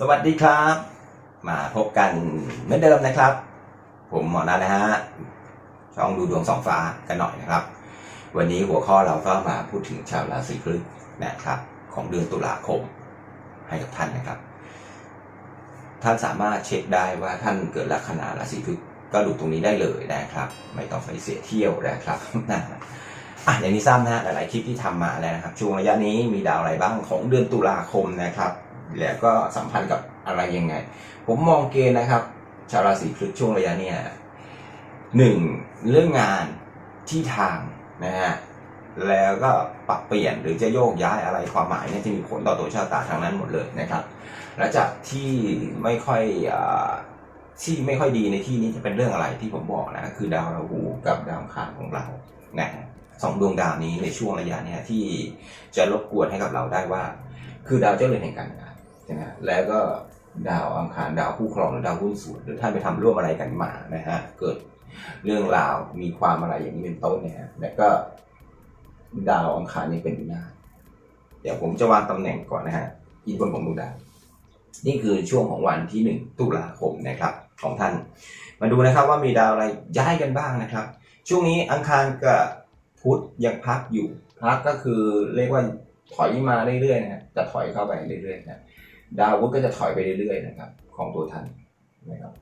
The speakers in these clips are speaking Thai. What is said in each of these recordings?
สวัสดีครับ มาพบกันเหมือนเดิมนะครับ ผมหมอนัทนะฮะช่องดูดวงสองฟ้ากันหน่อยนะครับ วันนี้หัวข้อเราก็มาพูดถึงชาวราศีพฤษภนะครับ ของเดือนตุลาคมให้กับท่านนะครับ ท่านสามารถเช็คได้ว่าท่านเกิดลัคนาราศีพฤษภก็ดูตรงนี้ได้เลยนะครับ ไม่ต้องไปเสียเที่ยวนะครับนะอะอย่างนี้ทราบนะหลายๆคลิปที่ทำมาแล้วนะครับ ช่วงระยะนี้มีดาวอะไรบ้างของเดือนตุลาคมนะครับ แล้วก็สัมพันธ์กับอะไรยังไง ผมมองเกณฑ์นะครับ ชาวราศีพฤษช่วงระยะเนี้ยหนึ่งเรื่องงานที่ทางนะฮะแล้วก็ปรับเปลี่ยนหรือจะโยกย้ายอะไรความหมายเนี่ยจะมีผลต่อตัวชะตาทางนั้นหมดเลยนะครับ และจากที่ไม่ค่อยอที่ไม่ค่อยดีในที่นี้จะเป็นเรื่องอะไรที่ผมบอกนะคือดาวราหูกับดาวคารของเรานะสองดวงดาวนี้ในช่วงระยะเนี้ยที่จะรบกวนให้กับเราได้ว่า คือดาวเจ้าเรือนแห่งการงาน ช่ไหมฮะแล้วก็ดาวอังคารดาวคู่ครองหรือดาวหุ้นส่วนหรือท่านไปทำร่วมอะไรกันมานะฮะเกิดเรื่องราวมีความอะไรอย่างนี้เป็นต้นเนี่ยฮะแล้วก็ดาวอังคารนี่เป็นวินาเดี๋ยวผมจะวางตำแหน่งก่อนนะฮะอินบนของดวงดาวนี่คือช่วงของวันที่หนึ่งตุลาคมนะครับ ของท่าน มาดูนะครับว่ามีดาวอะไรย้ายกันบ้างนะครับ ช่วงนี้อังคารกับพุธยังพักอยู่พักก็คือเรียกว่าถอยมาเรื่อยๆนะครับจะถอยเข้าไปเรื่อยๆนะ ดาวพุธก็จะถอยไปเรื่อยๆนะครับของตัวท่านนะครับ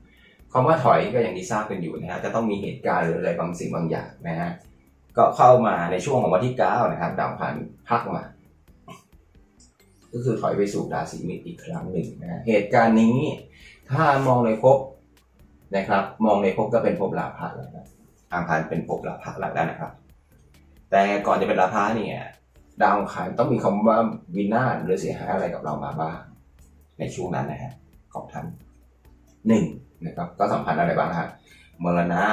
คำว่าถอยก็อย่างที่ทราบกันอยู่นะฮะจะต้องมีเหตุการณ์หรืออะไรบางสิ่งบางอย่างนะฮะก็เข้ามาในช่วงของวันที่เก้านะครับ ดาวอังคารพักมา ก็คือถอยไปสู่ราศีมิตอีกครั้งหนึ่งนะฮะเหตุการณ์นี้ ถ้ามองในภพนะครับ มองในภพก็เป็นภพลาภะแล้วนะอังคารเป็นภพลาภะแล้วนะครับ แต่ก่อนจะเป็นลาภะเนี่ย ดาวอังคารต้องมีคำว่าวินาศหรือเสียหายอะไรกับเรามาบ้าง ในช่วงนั้นนะฮะของท่านหนึ่งนะครับก็สัมพันธ์อะไรบ้างฮะมรณะ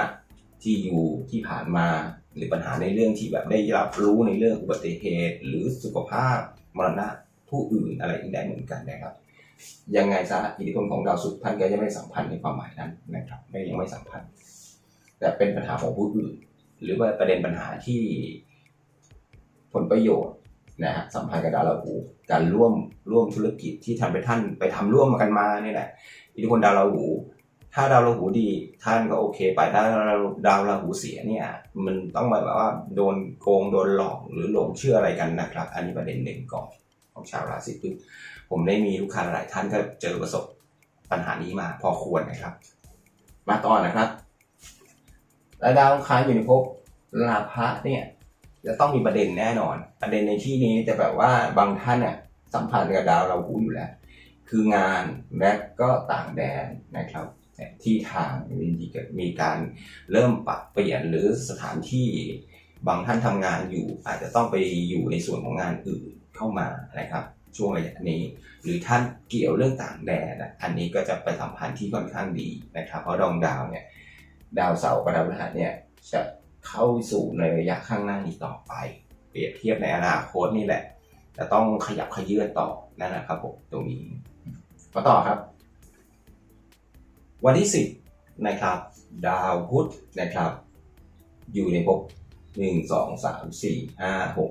ที่อยู่ที่ผ่านมาหรือปัญหาในเรื่องที่แบบได้รับรู้ในเรื่องอุบัติเหตุ หรือสุขภาพมรณะผู้อื่นอะไรอีกได้เหมือนกันนะครับยังไงซะอิทธิพลของดาวศุกร์ท่านก็ยังไม่สัมพันธ์ในความหมายนั้นนะครับไม่ยังไม่สัมพันธ์ แต่เป็นปัญหาของผู้อื่น หรือว่าประเด็นปัญหาที่ผลประโยชน์ นะฮะสัมพันธ์กับดาวราหูการร่วมร่วมธุรกิจที่ทำไปท่านไปทำร่วมกันมาเนี่ยแหละอิทธิพลดาวราหูถ้าดาวราหูดีท่านก็โอเค ไปถ้าดาวราหูเสียเนี่ย มันต้องมาแบบว่าโดนโกงโดนหลอกหรือหลงเชื่ออะไรกันนะครับ อันนี้ประเด็นหนึ่งก่อนของชาวราศีพฤษภผมได้มีลูกค้าหลายท่านก็เจอประสบปัญหานี้มาพอควรนะครับ มาต่อนะครับและดาวอังคารอยู่ในภพลาภะเนี่ย จะต้องมีประเด็นแน่นอน ประเด็นในที่นี้จะแบบว่าบางท่านเนี่ยสัมพันธ์กับดาวเราหูอยู่แล้ว คืองานและก็ต่างแดนนะครับที่ทางมีมีการเริ่มปรับเปลี่ยนหรือสถานที่บางท่านทำงานอยู่ อาจจะต้องไปอยู่ในส่วนของงานอื่นเข้ามานะครับช่วงระยะนี้ หรือท่านเกี่ยวเรื่องต่างแดนอะอันนี้ก็จะไปสัมพันธ์ที่ค่อนข้างดีนะครับ เพราะดวงดาวเนี่ยดาวเสาร์กับดาวพฤหัสเนี่ยจะ เข้าสู่ในระยะข้างหน้านี้ต่อไป เปรียบเทียบในอนาคตนี่แหละ จะต้องขยับขยื่นต่อนั่นนะครับผมตรงนี้มาต่อครับ วันที่สิบนะครับ ดาวพุธนะครับ อยู่ในภพหนึ่งสองสามสี่ห้าหก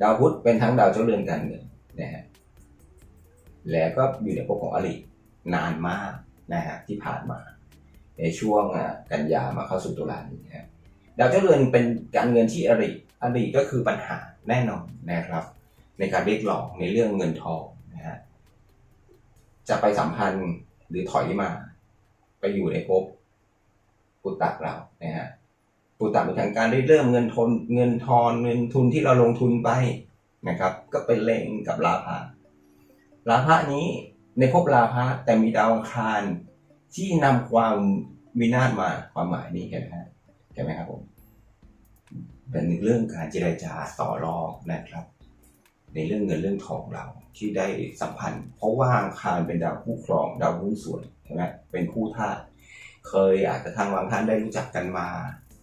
ดาวพุธเป็นทั้งดาวเจ้าเรือนการเงินนะฮะแล้วก็อยู่ในภพของอรินานมากนะฮะที่ผ่านมา ในช่วงกันยามาเข้าสู่ตุลานี้นะครับ ดาวเจ้าเรือนเป็นการเงินที่อริอริก็คือปัญหาแน่นอนนะครับ ในการเรียกร้องในเรื่องเงินทองนะฮะจะไปสัมพันธ์หรือถอยมา ไปอยู่ในภพปุตตะเรานะฮะปุตตะเป็นทางการได้เริ่มเงินทนเงินทอนเงินทุนที่เราลงทุนไปนะครับ ก็เป็นเลงกับลาภะลาภะนี้ในภพลาภะแต่มีดาวอังคารที่นำความวินาศมาความหมายนี้เห็นไหมฮะเห็นไหมครับผม เป็นเรื่องการเจรจาต่อรองนะครับ ในเรื่องเงินเรื่องทองเราที่ได้สัมพันธ์ เพราะว่าอังคารเป็นดาวคู่ครองดาวหุ้นส่วนใช่ไหมเป็นคู่ธาตุเคยอาจจะทางบางท่านได้รู้จักกันมา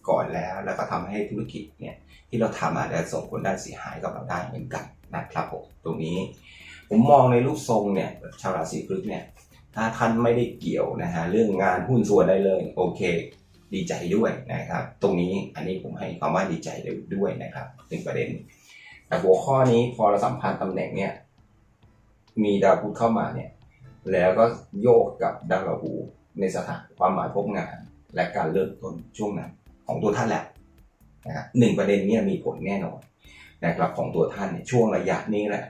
ก่อนแล้ว แล้วก็ทำให้ธุรกิจเนี่ยที่เราทำอาจจะส่งผลด้านเสียหายกับเราได้เหมือนกันนะครับผมตรงนี้ ผมมองในรูปทรงเนี่ยชาวราศีพฤษภเนี่ยถ้าท่านไม่ได้เกี่ยวนะฮะเรื่องงานหุ้นส่วนได้เลยโอเค ดีใจด้วยนะครับ ตรงนี้อันนี้ผมให้ความว่าดีใจด้วยนะครับหนึ่งประเด็น แต่หัวข้อนี้พอเราสัมพันธ์ตำแหน่งเนี่ยมีดาวพุธเข้ามาเนี่ยแล้วก็โยกกับดาวราหูในสถานความหมายพบงาน และการเริ่มต้นช่วงนั้นของตัวท่านแหละนะครับหนึ่งประเด็นเนี้มีผลแน่นอนนะครับของตัวท่านเนี่ยช่วงระยะนี้แหละ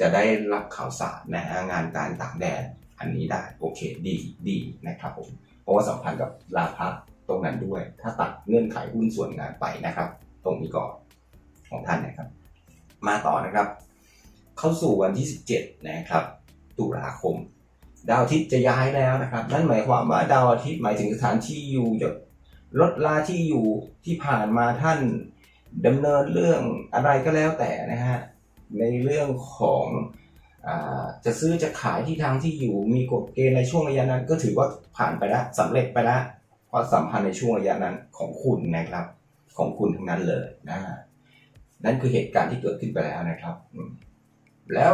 จะได้รับข่าวสารนะฮะงานการต่างแดนอันนี้ได้โอเคดีดีนะครับผมเพราะว่าสัมพันธ์กับลาภะ ตรงนั้นด้วย ถ้าตัดเงื่อนไขหุ้นส่วนงานไปนะครับ ตรงนี้ก่อนของท่านนะครับ มาต่อนะครับ เข้าสู่วันที่ 17 นะครับตุลาคม ดาวอาทิตย์จะย้ายแล้วนะครับ นั่นหมายความว่าดาวอาทิตย์หมายถึงสถานที่อยู่จะลดลาที่อยู่ที่ผ่านมาท่านดำเนินเรื่องอะไรก็แล้วแต่นะฮะในเรื่องของอจะซื้อจะขายที่ทางที่อยู่มีกฎเกณฑ์ในช่วงระยะนั้น ก็ถือว่าผ่านไปแล้วสำเร็จไปแล้ว เพราะสัมพันธ์ในช่วงระยะนั้นของคุณนะครับ ของคุณทั้งนั้นเลยนะนั่นคือเหตุการณ์ที่เกิดขึ้นไปแล้วนะครับ แล้ว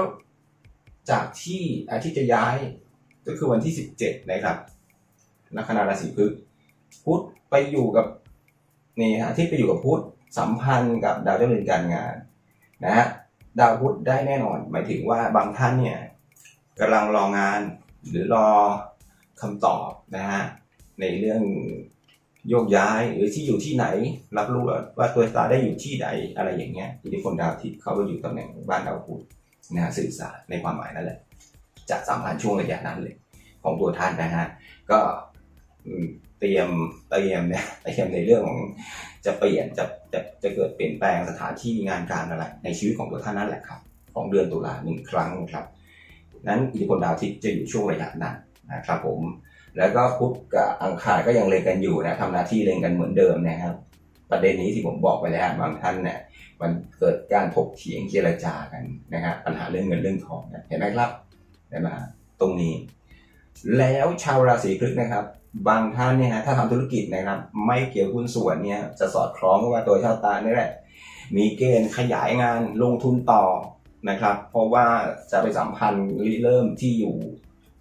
จากที่อาทิตย์จะย้ายก็คือวันที่ 17 นะครับ ลัคนาราศีพฤษพุธไปอยู่กับนี่ฮะอาทิตย์ไปอยู่กับพุธสัมพันธ์กับดาวเจ้าเรือนการงานนะฮะดาวพุธได้แน่นอน หมายถึงว่าบางท่านเนี่ยกำลังรองานหรือรอคำตอบนะฮะ ในเรื่องโยกย้ายหรือที่อยู่ที่ไหน รับรู้ว่าตัวสตาร์ได้อยู่ที่ใดอะไรอย่างเงี้ยอิทธิพลดาวอาทิตเขาไปอยู่ตำแหน่งบ้านดาวพุธนะฮะสื่อสารในความหมายนั่นแหละจะสัมพันช่วงระยะนั้นเลย ของตัวท่านนะฮะก็เตรียมเตรียมเนี่ยเตรียมในเรื่องของจะเปลี่ยนจะจะจะเกิดเปลี่ยนแปลงสถานที่งานการอะไร ในชีวิตของตัวท่านนั่นแหละครับ ของเดือนตุลาหนึ่งครั้งครับ นั้นอิทธิพลดาวอาทิตจะอยู่ช่วงระยะนั้นนะครับผม แล้วก็พุธกับอังคารก็ยังเล็งกันอยู่นะทำหน้าที่เล็งกันเหมือนเดิมนะครับ ประเด็นนี้ที่ผมบอกไปแล้วบางท่านเนี่ยมันเกิดการถกเถียงเจรจากันนะฮะปัญหาเรื่องเงินเรื่องทองเนี่ยเห็นไหมครับเห็นมฮะตรงนี้ แล้วชาวราศีพฤษนะครับ บางท่านเนี่ยฮะถ้าทำธุรกิจนะครับ ไม่เกี่ยวหุ้นส่วนเนี่ยจะสอดคล้องกับว่าตัวชาวตานี่แหละมีเกณฑ์ขยายงานลงทุนต่อนะครับ เพราะว่าจะไปสัมพันธ์ริเริ่มที่อยู่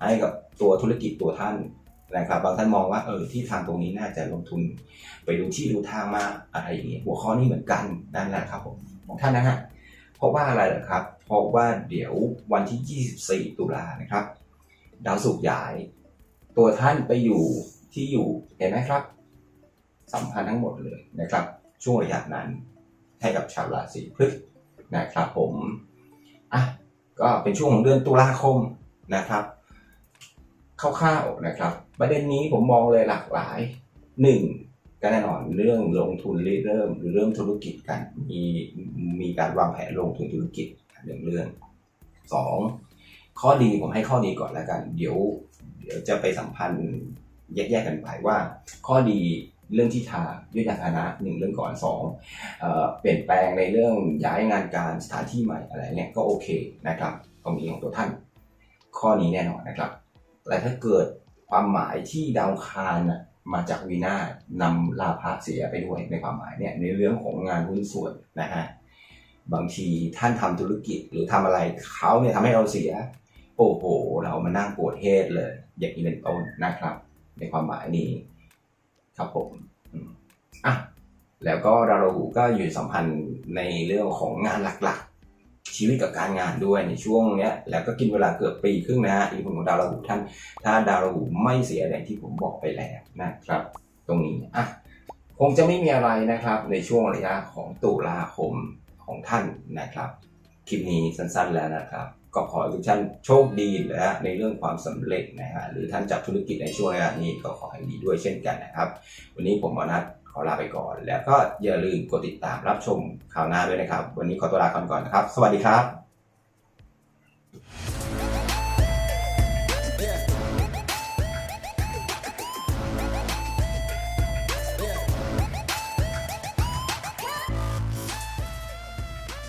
ให้กับตัวธุรกิจตัวท่าน นะครับบางท่านมองว่าเออที่ทางตรงนี้น่าจะลงทุนไปดูที่ดูทางมาอะไรอย่างเงี้ยหัวข้อนี้เหมือนกันนั่นแหละครับผมของท่านนะฮะเพราะว่าอะไรเหรอครับ เพราะว่าเดี๋ยววันที่ 24 ตุลานะครับ ดาวศุกร์ย้าย ตัวท่านไปอยู่ที่อยู่เห็นไหมครับสัมพันธ์ทั้งหมดเลยนะครับ ช่วงระยะนั้นให้กับชาวราศีพฤษภนะครับผมอะก็เป็นช่วงของเดือนตุลาคมนะครับคร่าวๆนะครับ ประเด็นนี้ผมมองเลยหลากหลายหนึ่งก็แน่นอนเรื่องลงทุนริเริ่มหรือเริ่มธุรกิจกันมีมีการวางแผนลงทุนธุรกิจหนึ่งเรื่องสองข้อดีผมให้ข้อดีก่อนแล้วกัน เดี๋ยว เดี๋ยวจะไปสัมพันธ์แยกๆกันไปว่า ข้อดีเรื่องที่ทายุทธยานพาหนะหนึ่งเรื่องก่อนสองเออเปลี่ยนแปลงในเรื่องย้ายงานการสถานที่ใหม่อะไรเนี่ยก็โอเคนะครับตรงนี้ของตัวท่าน ข้อนี้แน่นอนนะครับแต่ถ้าเกิด ความหมายที่ดาวคารนะมาจากวีนานำลาภะเสียไปด้วยในความหมายเนี่ยในเรื่องของงานหุ้นส่วนนะฮะบางทีท่านทำธุรกิจหรือทำอะไรเขาเนี่ยทำให้เราเสีย โอ้โห เรามานั่งปวดเฮดเลย อย่างนี้เป็นต้นนะครับ ในความหมายนี้ครับผมอะแล้วก็ดาวราหูก็อยู่สัมพันธ์ในเรื่องของงานหลัก ชีวิตกับการงานด้วยในช่วงเนี้ยแล้วก็กินเวลาเกือบปีครึ่งนะฮะอิทธิพลของดาวราหูท่าน ถ้าดาวราหูไม่เสียอย่างที่ผมบอกไปแล้วนะครับ ตรงนี้อะคงจะไม่มีอะไรนะครับ ในช่วงระยะของตุลาคมของท่านนะครับคลิปนี้สั้นๆแล้วนะครับ ก็ขอให้ทุกท่านโชคดีและในเรื่องความสำเร็จนะฮะหรือท่านจับธุรกิจในช่วงระยะนี้ก็ขอให้ดีด้วยเช่นกันนะครับ วันนี้ผมมอนัท ขอลาไปก่อน แล้วก็อย่าลืมกดติดตามรับชมข่าวหน้าด้วยนะครับ วันนี้ขอตัวลาก่อนก่อนนะครับ สวัสดีครับ